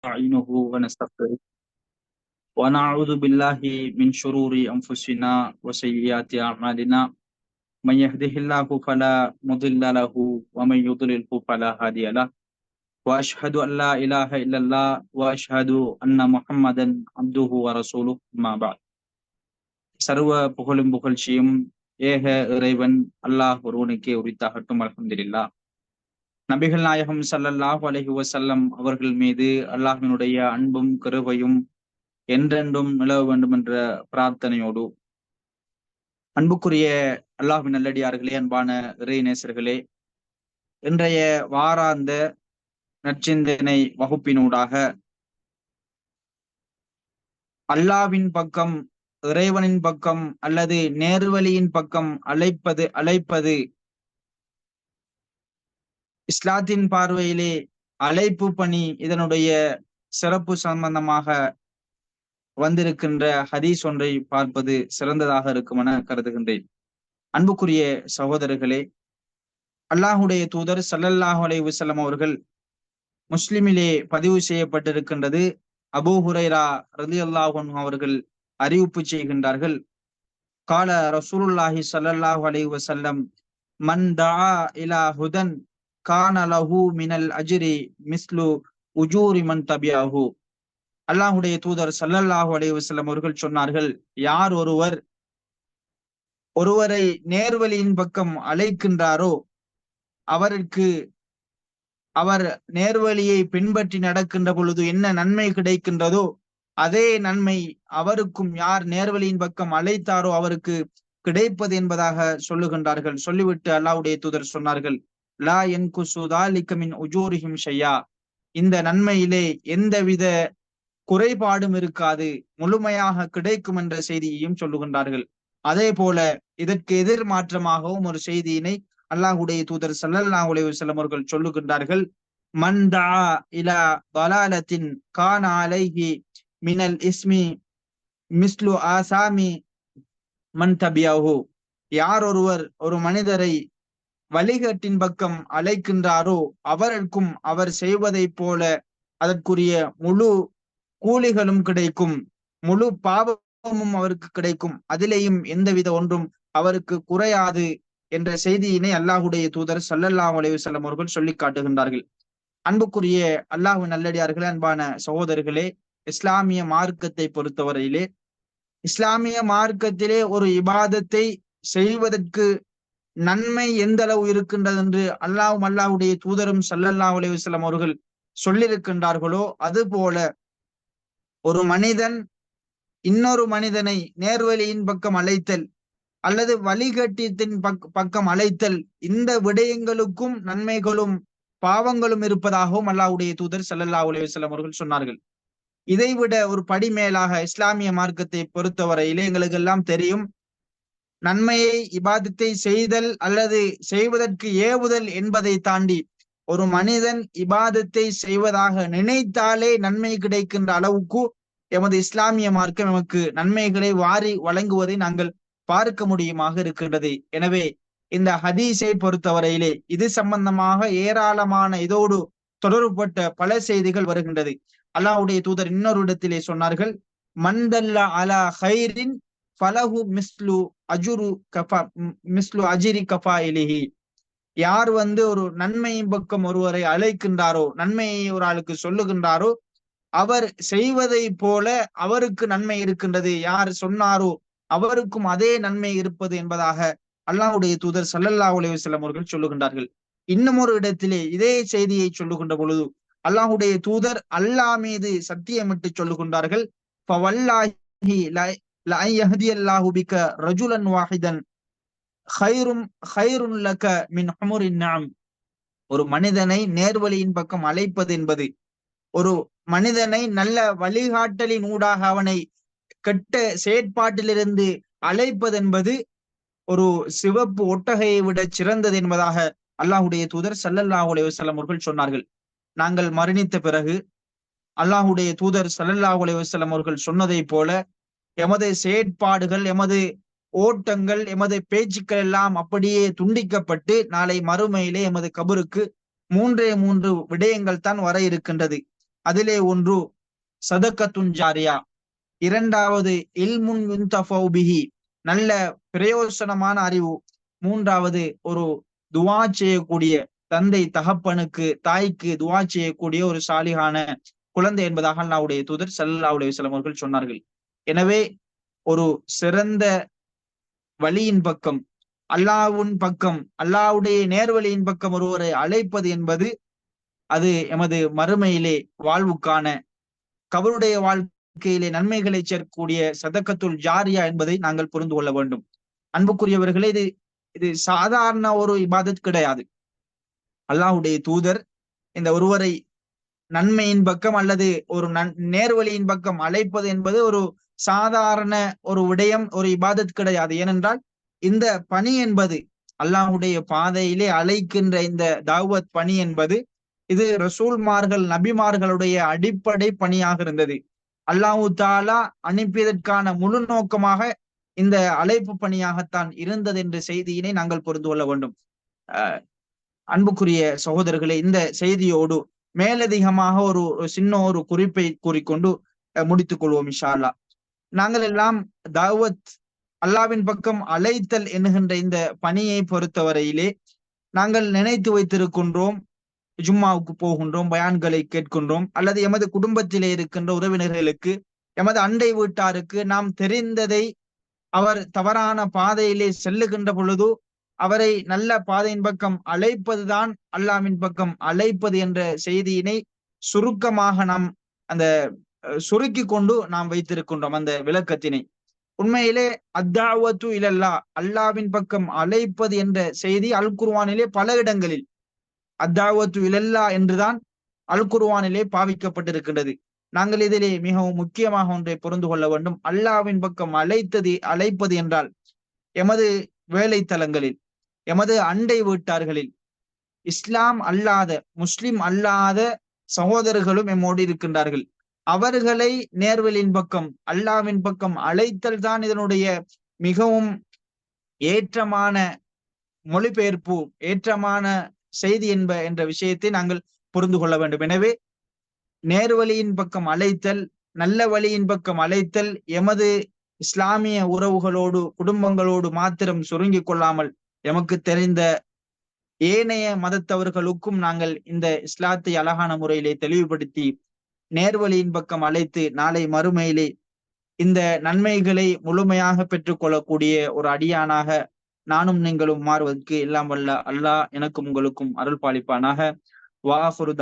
ونستعينه ونستغفره ونعوذ بالله من شرور أنفسنا وسيئات أعمالنا من يهده الله فلا مضل له ومن يضلله فلا هادي له وأشهد أن لا إله إلا الله وأشهد أن محمدا عبده ورسوله ما بعد சர்வ புகழும் புகழ்ச்சியும் ஏக இறைவன் அல்லாஹ் ஒருவனுக்கே உரித்தாகட்டும் அலமதுல்லா நபிகள் நாயகம் சல்லல்லாஹ் அலஹி வசல்லம் அவர்கள் மீது அல்லாஹினுடைய அன்பும் கருவையும் என்றென்றும் நிலவ வேண்டும் என்ற பிரார்த்தனையோடு. அன்புக்குரிய அல்லாஹின் நல்லடியார்களே அன்பான இறைநேசர்களே இன்றைய வாராந்த நற்சிந்தனை வகுப்பினூடாக அல்லாவின் பக்கம் இறைவனின் பக்கம் அல்லது நேர்வழியின் பக்கம் அழைப்பது அழைப்பது இஸ்லாத்தின் பார்வையிலே அழைப்பு பணி இதனுடைய சிறப்பு சம்பந்தமாக வந்திருக்கின்ற ஹதீஸ் ஒன்றை பார்ப்பது சிறந்ததாக இருக்கும் என கருதுகின்றேன். அன்புக்குரிய சகோதரர்களே அல்லாஹுடைய தூதர் சல்லல்லாஹு அலை வசல்லம் அவர்கள் முஸ்லிமிலே பதிவு செய்யப்பட்டிருக்கின்றது. அபூ ஹுரைரா ரதி அல்லாஹன் அவர்கள் அறிவிப்பு செய்கின்றார்கள். கால ரசூலுல்லாஹி சல்லல்லாஹு அலை வசல்லம் மன் தா இலா ஹுதன் கான லஹு மினல் அஜிரி மிஸ்லு உஜூரி மன் தபியாஹு. அல்லாஹுடைய தூதர் சல்லல்லாஹு அலைஹி அவர்கள் சொன்னார்கள் யார் ஒருவர் ஒருவரை நேர்வழியின் பக்கம் அழைக்கின்றாரோ அவருக்கு அவர் நேர்வழியை பின்பற்றி நடக்கின்ற பொழுது என்ன நன்மை கிடைக்கின்றதோ அதே நன்மை அவருக்கும் யார் நேர்வழியின் பக்கம் அழைத்தாரோ அவருக்கு கிடைப்பது என்பதாக சொல்லுகின்றார்கள். சொல்லிவிட்டு அல்லாவுடைய தூதர் சொன்னார்கள். லா என் குசுதாலிக்கமின் உஜூரிஹிம் ஷையா. இந்த நன்மையிலே எந்தவித குறைபாடும் இருக்காது. முழுமையாக கிடைக்கும் என்ற செய்தியையும் சொல்லுகின்றார்கள். அதே போல இதற்கு எதிர் மாற்றமாகவும் ஒரு செய்தியினை அல்லாஹுடைய தூதர் சல்லல்லா உலகம் அவர்கள் சொல்லுகின்றார்கள். மந்தா இலா பலாலத்தின் கான அலைஹி மினல் இஸ்மி மிஸ்லு ஆசாமி மன் தபியாஹு. யார் ஒருவர் ஒரு மனிதரை வழிகாட்டின் பக்கம் அழைக்கின்றாரோ அவருக்கும் அவர் செய்வதை போல அதற்குரிய முழு கூலிகளும் கிடைக்கும் முழு பாவமும் அவருக்கு கிடைக்கும். அதிலேயும் எந்தவித ஒன்றும் அவருக்கு குறையாது என்ற செய்தியினை அல்லாஹுடைய தூதர் சல்லல்லாஹ் அலைவசல்லம் அவர்கள் சொல்லி காட்டுகின்றார்கள். அன்புக்குரிய அல்லாஹு நல்லடியார்களே அன்பான சகோதரர்களே இஸ்லாமிய மார்க்கத்தை பொறுத்தவரையிலே இஸ்லாமிய மார்க்கத்திலே ஒரு இபாதத்தை செய்வதற்கு நன்மை எந்த அளவு இருக்கின்றது என்று அல்லாவும் அல்லாவுடைய தூதரும் சல்லல்லா அலைவசலம் அவர்கள் சொல்லியிருக்கின்றார்களோ அது போல ஒரு மனிதன் இன்னொரு மனிதனை நேர்வழியின் பக்கம் அழைத்தல் அல்லது வழிகட்டியத்தின் பக் பக்கம் அழைத்தல் இந்த விடயங்களுக்கும் நன்மைகளும் பாவங்களும் இருப்பதாகவும் அல்லாவுடைய தூதர் சல்லல்லா அலைவசலம் அவர்கள் சொன்னார்கள். இதைவிட ஒரு படி மேலாக இஸ்லாமிய மார்க்கத்தை பொறுத்தவரையிலே எங்களுக்கு எல்லாம் தெரியும் நன்மையை இபாதத்தை செய்தல் அல்லது செய்வதற்கு ஏவுதல் என்பதை தாண்டி ஒரு மனிதன் இபாதத்தை செய்வதாக நினைத்தாலே நன்மை கிடைக்கின்ற அளவுக்கு எமது இஸ்லாமிய மார்க்கம் எமக்கு நன்மைகளை வாரி வழங்குவதை நாங்கள் பார்க்க முடியுமாக இருக்கின்றது. எனவே இந்த ஹதீஸை பொறுத்தவரையிலே இது சம்பந்தமாக ஏராளமான இதோடு தொடர்புபட்ட பல செய்திகள் வருகின்றது. அல்லாவுடைய தூதர் இன்னொரு இடத்திலே சொன்னார்கள் மந்தல்லா அலா ஹைரின் பலஹு மிஸ்லு அஜுரு கஃபா மிஸ்லு அஜிரி கஃபா இலிஹி. யார் வந்து ஒரு நன்மையின் பக்கம் ஒருவரை அழைக்கின்றாரோ நன்மையை ஒரு ஆளுக்கு சொல்லுகின்றாரோ அவர் செய்வதை போல அவருக்கு நன்மை இருக்கின்றது. யார் சொன்னாரோ அவருக்கும் அதே நன்மை இருப்பது என்பதாக அல்லாஹுடைய தூதர் சல்லல்லா உலகம் அவர்கள் சொல்லுகின்றார்கள். இன்னும் ஒரு இடத்திலே இதே செய்தியை சொல்லுகின்ற பொழுது அல்லாஹுடைய தூதர் அல்லாஹ் மீது சத்தியமிட்டு சொல்லுகின்றார்கள் ரஜுலன் வாஹிதன் ஹைரும் ஹைருன் லக மின் ஹமுரின் ஒரு மனிதனை நேர்வழியின் பக்கம் அழைப்பது என்பது ஒரு மனிதனை நல்ல வழிகாட்டலின் ஊடாக அவனை கெட்ட செயற்பாட்டிலிருந்து அழைப்பது என்பது ஒரு சிவப்பு ஒட்டகையை விட சிறந்தது என்பதாக அல்லாஹுடைய தூதர் சல்லல்லாஹு அலைஹி அவர்கள் சொன்னார்கள். நாங்கள் மரணித்த பிறகு அல்லாஹுடைய தூதர் சல்லல்லாஹு அலைஹி அவர்கள் சொன்னதை போல எமது செயற்பாடுகள் எமது ஓட்டங்கள் எமது பேச்சுக்கள் எல்லாம் அப்படியே துண்டிக்கப்பட்டு நாளை மறுமையிலே எமது கபருக்கு மூன்றே மூன்று விடயங்கள் தான் வர இருக்கின்றது. அதிலே ஒன்று சதக்கத்துஞ்சாரியா இரண்டாவது இல்முன் பிஹி. நல்ல பிரயோசனமான அறிவு. மூன்றாவது ஒரு துவா செய்யக்கூடிய தந்தை தகப்பனுக்கு தாய்க்கு துவா செய்யக்கூடிய ஒரு சாலிகான குழந்தை என்பதாக அல்லாவுடைய தூதர் சல்லாவுடைய அவர்கள் சொன்னார்கள். எனவே ஒரு சிறந்த வழியின் பக்கம் அல்லாவின் பக்கம் அல்லாவுடைய நேர்வழியின் பக்கம் ஒருவரை அழைப்பது என்பது அது எமது மறுமையிலே வாழ்வுக்கான கவருடைய வாழ்க்கையிலே நன்மைகளை சேர்க்கக்கூடிய சதக்கத்துள் ஜாரியா என்பதை நாங்கள் புரிந்து கொள்ள வேண்டும். அன்புக்குரியவர்களே இது இது சாதாரண ஒரு இபாதத் கிடையாது. அல்லாஹுடைய தூதர் இந்த ஒருவரை நன்மையின் பக்கம் அல்லது ஒரு நன் நேர்வழியின் பக்கம் அழைப்பது என்பது ஒரு சாதாரண ஒரு விடயம் ஒரு இபாதத் கிடையாது. ஏனென்றால் இந்த பணி என்பது அல்லாஹுடைய பாதையிலே அழைக்கின்ற இந்த தாவத் பணி என்பது இது ரசூல்மார்கள் நபிமார்களுடைய அடிப்படை பணியாக இருந்தது. அல்லாஹு தாலா அனுப்பியதற்கான முழு நோக்கமாக இந்த அழைப்பு பணியாகத்தான் இருந்தது என்ற செய்தியினை நாங்கள் புரிந்து கொள்ள வேண்டும். அன்புக்குரிய சகோதரர்களே இந்த செய்தியோடு மேலதிகமாக ஒரு சின்ன ஒரு குறிப்பை கூறிக்கொண்டு முடித்துக் கொள்வோம் இஷா அல்லா நாங்கள் எல்லாம் தாவத் அல்லாவின் பக்கம் அழைத்தல் என்கின்ற இந்த பணியை பொறுத்தவரையிலே நாங்கள் நினைத்து வைத்திருக்கின்றோம் ஜும்மாவுக்கு போகின்றோம் பயான்களை கேட்கின்றோம் அல்லது எமது குடும்பத்திலே இருக்கின்ற உறவினர்களுக்கு எமது அண்டை வீட்டாருக்கு நாம் தெரிந்ததை அவர் தவறான பாதையிலே செல்லுகின்ற பொழுது அவரை நல்ல பாதையின் பக்கம் அழைப்பதுதான் அல்லாவின் பக்கம் அழைப்பது என்ற செய்தியினை சுருக்கமாக நாம் அந்த சுருக்கி கொண்டு நாம் வைத்திருக்கின்றோம் அந்த விளக்கத்தினை. உண்மையிலே அத்தாவத்து இலல்லா அல்லாவின் பக்கம் அழைப்பது என்ற செய்தி அல் குர்வானிலே பல இடங்களில். அத்தாவத்து இலல்லா என்றுதான் அல் குர்வானிலே பாவிக்கப்பட்டிருக்கின்றது. நாங்கள் இதிலே மிகவும் முக்கியமாக ஒன்றை புரிந்து கொள்ள வேண்டும். அல்லாவின் பக்கம் அழைத்தது அழைப்பது என்றால் எமது வேலைத்தலங்களில் எமது அண்டை வீட்டார்களில் இஸ்லாம் அல்லாத முஸ்லிம் அல்லாத சகோதரர்களும் எம்மோடு இருக்கின்றார்கள். அவர்களை நேர்வலின் பக்கம் அல்லாவின் பக்கம் அழைத்தல் தான் இதனுடைய மிகவும் ஏற்றமான மொழிபெயர்ப்பு ஏற்றமான செய்தி என்ப என்ற விஷயத்தை நாங்கள் புரிந்து கொள்ள வேண்டும். எனவே நேர்வழியின் பக்கம் அழைத்தல் நல்ல வழியின் பக்கம் அழைத்தல் எமது இஸ்லாமிய உறவுகளோடு குடும்பங்களோடு மாத்திரம் சுருங்கிக் கொள்ளாமல் எமக்கு தெரிந்த ஏனைய மதத்தவர்களுக்கும் நாங்கள் இந்த இஸ்லாத்தை அழகான முறையிலே தெளிவுபடுத்தி நேர்வழியின் பக்கம் அழைத்து நாளை மறுமையிலே இந்த நன்மைகளை முழுமையாக பெற்றுக்கொள்ளக்கூடிய ஒரு அடியானாக நானும் நீங்களும் மாறுவதற்கு எல்லாம் வல்ல அல்லாஹ் எனக்கும் உங்களுக்கும் அருள் பாலிப்பானாக வாஃபுரு